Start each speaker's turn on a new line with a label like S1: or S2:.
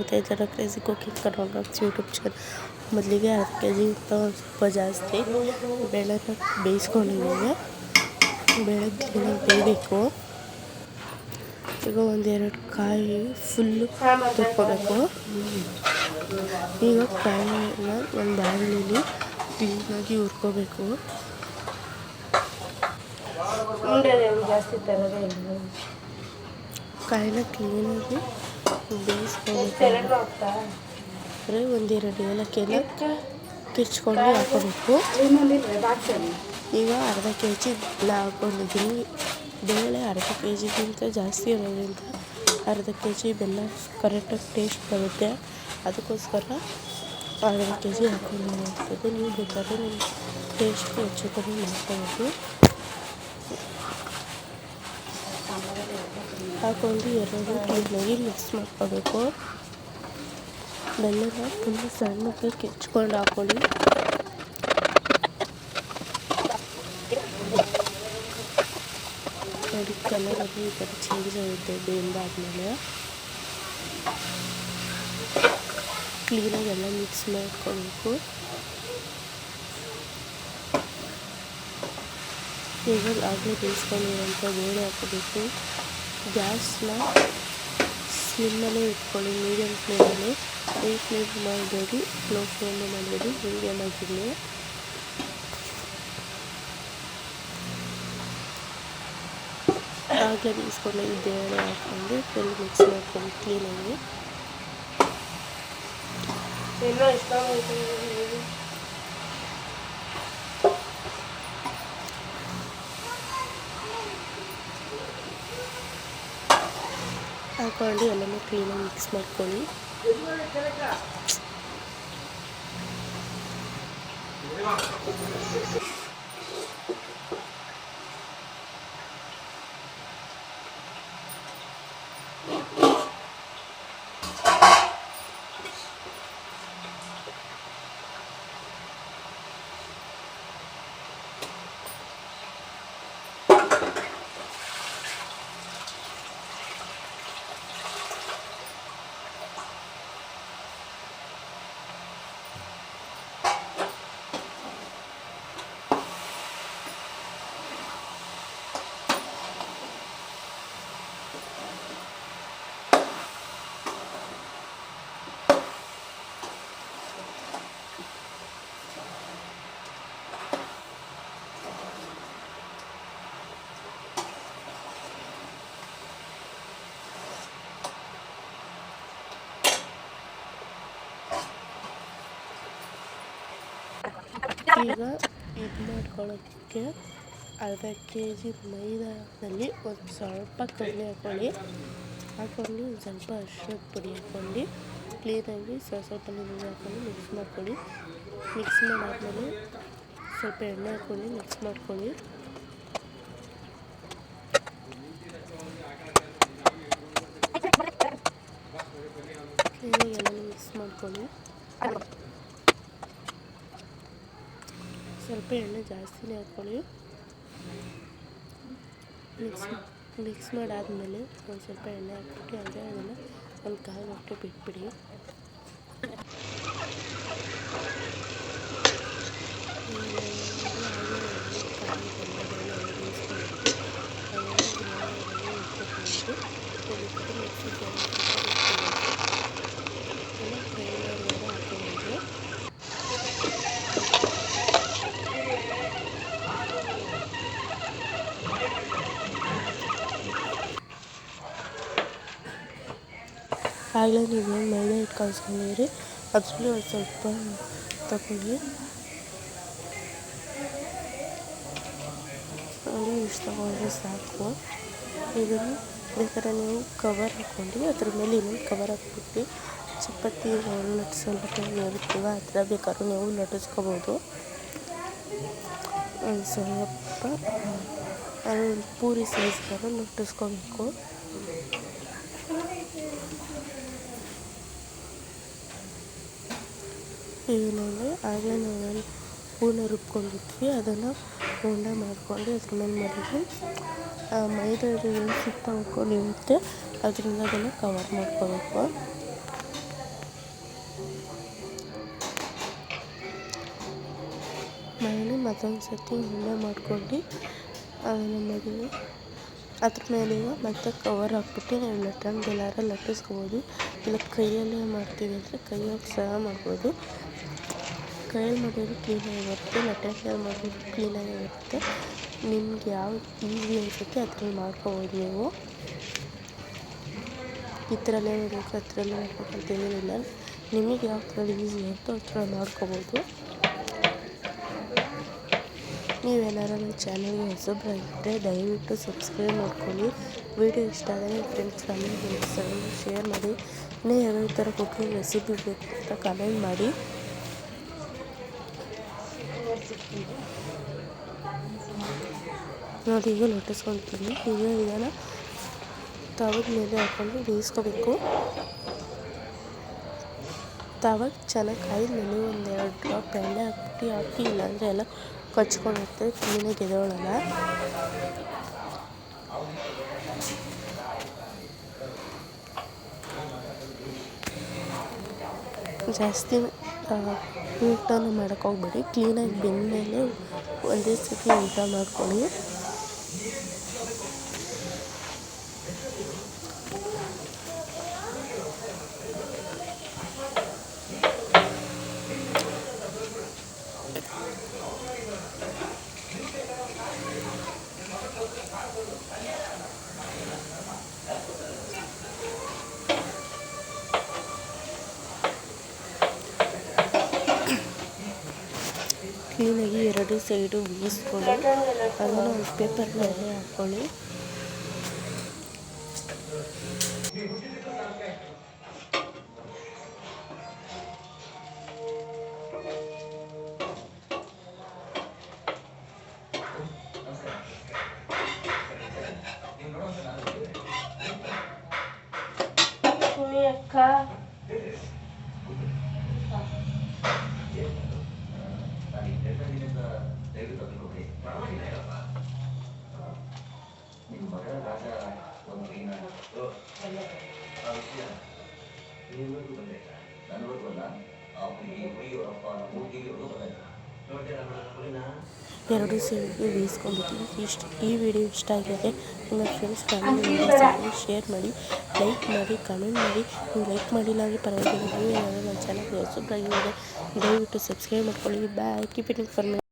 S1: ನೋಡ್ತಾ ಇದ್ದಾರೆ crazy cooking blogs YouTube channel ಮೊದಲಿಗೆ ಅರ್ಧ ಕೆ ಜಿ ಸ್ವಲ್ಪ ಜಾಸ್ತಿ. ಬೇಳೆನ ಬೇಯಿಸ್ಕೊಂಡಿದ್ದೇವೆ. ಬೇಳೆ ಕ್ಲೀನಾಗಿ ಬೇಯಬೇಕು. ಈಗ ಒಂದೆರಡು ಕಾಯಿ ಫುಲ್ಲು ತುರ್ಕೋಬೇಕು ಈಗ ಕಾಯಿನ ಒಂದು ಬಾಣಲಿಲಿ ಕ್ಲೀನಾಗಿ ಹುರ್ಕೋಬೇಕು.
S2: ಜಾಸ್ತಿ ತರೋದೇ ಇಲ್ಲ.
S1: ಕಾಯಿನ ಕ್ಲೀನಾಗಿ ಅಂದರೆ ಒಂದೆರಡು ಏಲಕ್ಕಿಯನ್ನು ಕಿರ್ಚ್ಕೊಂಡು ಹಾಕೋಬೇಕು ಈಗ ಅರ್ಧ ಕೆ ಜಿ ಬೆಲ್ಲ ಹಾಕ್ಕೊಂಡಿದ್ದೀನಿ. ಬೇಳೆ ಅರ್ಧ ಕೆ ಜಿಗಿಂತ ಜಾಸ್ತಿ ಇರೋದ್ರಿಂದ ಅರ್ಧ ಕೆ ಜಿ ಬೆಲ್ಲ ಕರೆಕ್ಟಾಗಿ ಟೇಸ್ಟ್ ಬರುತ್ತೆ. ಅದಕ್ಕೋಸ್ಕರ ಅರ್ಧ ಕೆ ಜಿ ಹಾಕೊಂಡಿರುವಂಥದ್ದು ನೀವು ಬೇಕಾದ್ರೆ ನಿಮ್ಮ ಟೇಸ್ಟ್ ಹೆಚ್ಚು ಕಮ್ಮಿ ಮಾಡ್ಕೋಬೋದು. ಹಾಕೊಂಡು ಎರಡು ಕ್ಲೀನಾಗಿ ಮಿಕ್ಸ್ ಮಾಡ್ಕೋಬೇಕು. ಬೆಲ್ಲನ ತುಂಬ ಸಣ್ಣಕ್ಕೆ ಕೆಚ್ಕೊಂಡು ಹಾಕೊಳ್ಳಿ. ನೋಡಿ ಕಲರ್ ಅದು ಈ ಥರ ಚೇಂಜ್ ಆಗುತ್ತೆ ಬೆಂದಾದ್ಮೇಲೆ ಕ್ಲೀನಾಗಿ ಎಲ್ಲ ಮಿಕ್ಸ್ ಮಾಡ್ಕೋಬೇಕು. ಈಗ ಆಗಲೇ ಬೇಯಿಸ್ಕೊಂಡಿರೋಂಥ ಬೇಳೆ ಹಾಕೋಬೇಕು. ಗ್ಯಾಸ್ನ ಸ್ಲಿಮ್ಮಲ್ಲೇ ಇಟ್ಕೊಳ್ಳಿ ಮೀಡಿಯಮ್ ಫ್ಲೇಮಲ್ಲಿ ಹೈ ಫ್ಲೇಮ್ ಮಾಡಬೇಡಿ ಲೋ ಫ್ಲೇಮು ಮಾಡಬೇಡಿ ಮೀಡಿಯಮ್ ಆಗಿರಲಿ ಆಗಲೇ ಬೇಯಿಸ್ಕೊಂಡು ಈ ಬೇಳೆ ಹಾಕ್ಕೊಂಡು ಫುಲ್ ಮಿಕ್ಸ್ ಮಾಡ್ಕೊಂಡು ಕ್ಲೀನಾಗಿ ಹಾಕೊಂಡು ಎಲ್ಲನೂ ಕ್ಲೀನಾಗಿ ಮಿಕ್ಸ್ ಮಾಡ್ಕೊಳ್ಳಿ. ಈಗ ಇದು ಮಾಡ್ಕೊಳ್ಳೋದಕ್ಕೆ ಅರ್ಧ ಕೆ ಜಿ ಮೈದಾದಲ್ಲಿ ಒಂದು ಸ್ವಲ್ಪ ಕಡಲೆ ಹಾಕ್ಕೊಳ್ಳಿ. ಹಾಕ್ಕೊಂಡು ಒಂದು ಸ್ವಲ್ಪ ಅರಿಶಿಣದ ಪುಡಿ ಹಾಕ್ಕೊಂಡು ಕ್ಲೀನಾಗಿ ಸ್ವಲ್ಪ ಸ್ವಲ್ಪ ನೀರು ಹಾಕ್ಕೊಂಡು ಮಿಕ್ಸ್ ಮಾಡ್ಕೊಳ್ಳಿ. ಮಿಕ್ಸ್ ಮಾಡಾದ್ಮೇಲೆ ಸ್ವಲ್ಪ ಎಣ್ಣೆ ಹಾಕ್ಕೊಂಡು ಮಿಕ್ಸ್ ಮಾಡ್ಕೊಳ್ಳಿ. ಕ್ಲೀನಾಗಿ ಎಲ್ಲ ಮಿಕ್ಸ್ ಮಾಡ್ಕೊಳ್ಳಿ. ಸ್ವಲ್ಪ ಎಣ್ಣೆ ಜಾಸ್ತಿನೇ ಹಾಕ್ಕೊಳ್ಳಿ. ಮಿಕ್ಸ್ ಮಿಕ್ಸ್ ಮಾಡಾದಮೇಲೆ ಒಂದು ಸ್ವಲ್ಪ ಎಣ್ಣೆ ಹಾಕ್ಬಿಟ್ಟು ಅಂದರೆ ಅದನ್ನು ಒಂದು ಕಾಲು ಗಂಟೆ ಬಿಟ್ಬಿಡಿ. ಆಗಲೇ ನೀವು ಮೈದಾ ಹಿಟ್ಟು ಕಲಿಸ್ಕೊಂಡಿರಿ ಅದರಲ್ಲಿ ಒಂದು ಸ್ವಲ್ಪ ತಗೊಳ್ಳಿ. ನೋಡಿ, ಇಷ್ಟು ತಗೊಂಡ್ರೆ ಸಾಕು. ಇದನ್ನು ಬೇಕಾದ್ರೆ ನೀವು ಕವರ್ ಹಾಕ್ಕೊಂಡು ಅದ್ರ ಮೇಲೆ ಇನ್ನೊಂದು ಕವರ್ ಹಾಕ್ಬಿಟ್ಟು ಚಪಾತಿ ಲಟ್ಸೋಕೆ ಇರುತ್ತೀವ ಆ ಬೇಕಾದ್ರೂ ನೀವು ಲಟ್ಟಿಸ್ಕೋಬೋದು ಒಂದು ಸ್ವಲ್ಪ ಅದೊಂದು ಪೂರಿ ಸೈಜ್ ಥರ ಲಟ್ಟಿಸ್ಕೋಬೇಕು ಏನಂದರೆ ಆಗಲೇ ನಾವೇನು ಹೂರಣ ರುಬ್ಕೊಂಡಿದ್ವಿ, ಅದನ್ನು ಹೋಂಡ ಮಾಡಿಕೊಂಡು ಅದ್ರ ಮೇಲೆ ಮಡಗಿ ಮೈದಾ ಏನು ಸುತ್ತ ಹೊಡ್ಕೊಂಡಿರುತ್ತೆ ಅದರಿಂದ ಅದನ್ನು ಕವರ್ ಮಾಡ್ಕೋಬೇಕು. ಮನೇಲಿ ಮತ್ತೊಂದು ಸರ್ತಿ ಉಂಡೆ ಮಾಡ್ಕೊಂಡು ಅದನ್ನು ಮಡಿಗೆ ಅದ್ರ ಮೇಲೀಗ ಮತ್ತೆ ಕವರ್ ಹಾಕ್ಬಿಟ್ಟು ನಾವು ಲಟ್ಟಂಗೆಲ್ಲಾರ ಲಟ್ಟಿಸ್ಬೋದು ಇಲ್ಲ ಕೈಯಲ್ಲೇ ಮಾಡ್ತೀವಿ ಅಂದರೆ ಕೈಯಾಗ ಸಹ ಮಾಡ್ಬೋದು. ಕೈಯಲ್ಲಿ ಮಾಡಿದ್ರು ಕ್ಲೀನಾಗಿ ಬರುತ್ತೆ ಲಟ್ಟಣಿಯಲ್ಲಿ ಮಾಡಿದ್ರು ಕ್ಲೀನಾಗಿ ಬರುತ್ತೆ ನಿಮ್ಗೆ ಯಾವ್ದು ಈಸಿ ಅನಿಸುತ್ತೆ ಅದರಲ್ಲಿ ಮಾಡ್ಕೋಬೋದು ನೀವು. ಈ ಥರನೇ ಮಾಡಬೇಕು ಆ ಥರಲ್ಲೇ ಮಾಡಬೇಕು ಅಂತ ಏನಿಲ್ಲ. ನಿಮಗೆ ಯಾವ ಥರ ಈಸಿ ಆಗುತ್ತೋ ಆ ಥರ ಮಾಡ್ಕೋಬೋದು. ನೀವೇನಾರು ನನ್ನ ಚಾನಲ್ಗೆ ಹೊಸಬ್ರಾಗಿದ್ದರೆ ದಯವಿಟ್ಟು ಸಬ್ಸ್ಕ್ರೈಬ್ ಮಾಡ್ಕೊಳ್ಳಿ. ವಿಡಿಯೋ ಇಷ್ಟ ಆದರೆ ಫ್ರೆಂಡ್ಸ್ ಫ್ಯಾಮಿಲಿ ಮೆಂಬರ್ಸ್ ಶೇರ್ ಮಾಡಿ. ಇನ್ನೂ ಯಾವ್ಯಾವ ಥರ ಕುಕಿಂಗ್ ರೆಸಿಪಿ ಬೇಕು ಅಂತ ಕಮೆಂಟ್ ಮಾಡಿ. ನೋಡಿ, ಈಗ ಲಟ್ಟಿಸ್ಕೊಳ್ತೀನಿ ಈಗ ಇದನ್ನು ತವದ ಮೇಲೆ ಹಾಕ್ಕೊಂಡು ಬೇಯಿಸ್ಕೋಬೇಕು. ತವಾಗ ಚೆನ್ನಾಗಿ ಕಾಯಿದ ಮೇಲೆ ಎರಡು ಡ್ರಾಪ್ ಎಣ್ಣೆ ಹಾಕ್ಬಿಟ್ಟು ಹಾಕಿ, ಇಲ್ಲಾಂದರೆ ಎಲ್ಲ ಕಚ್ಕೊಂಡಿರುತ್ತೆ ಕ್ಲೀನಾಗಿ ಎದೊಳಲ್ಲ. ಜಾಸ್ತಿ ಊಟನೂ ಮಾಡೋಕ್ಕೆ ಕ್ಲೀನಾಗಿ ಬೆಂದಮೇಲೆ ಒಂದೇ ಸತಿ ಊಟ ಮಾಡ್ಕೊಳ್ಳಿ. Yeah, let's go. ಸೈಡು ಬೇಯಿಸ್ಕೊಂಡು ಅದನ್ನು ಒಂದು ಪೇಪರ್ ಮೇಲೆ ಹಾಕ್ಕೊಳ್ಳಿ ಎರಡು ಸೈಡು ಬೇಯಿಸ್ಕೊಂಡಿದ್ದೀವಿ ಇಷ್ಟು ಈ ವಿಡಿಯೋ ಇಷ್ಟ ಆಗಿದೆ ನಿಮ್ಮ ಫ್ರೆಂಡ್ಸ್ ಫ್ಯಾಮಿಲಿ ಶೇರ್ ಮಾಡಿ ಲೈಕ್ ಮಾಡಿ ಕಮೆಂಟ್ ಮಾಡಿ. ನೀವು ಲೈಕ್ ಮಾಡಿಲ್ಲ ಅಂದರೆ ಪರವಾಗಿಲ್ಲ. ನೀವು ಏನಾದರೂ ನನ್ನ ಚಾನಲ್ಗೆ ಹೊಸಬ್ರಾಗಿದ್ದರೆ ದಯವಿಟ್ಟು ಸಬ್ಸ್ಕ್ರೈಬ್ ಮಾಡ್ಕೊಳ್ಳಿ. ಬಾಯ್ ಕೀಪ್ ಇಟ್ ಇನ್ಫಾರ್ಮೇಷನ್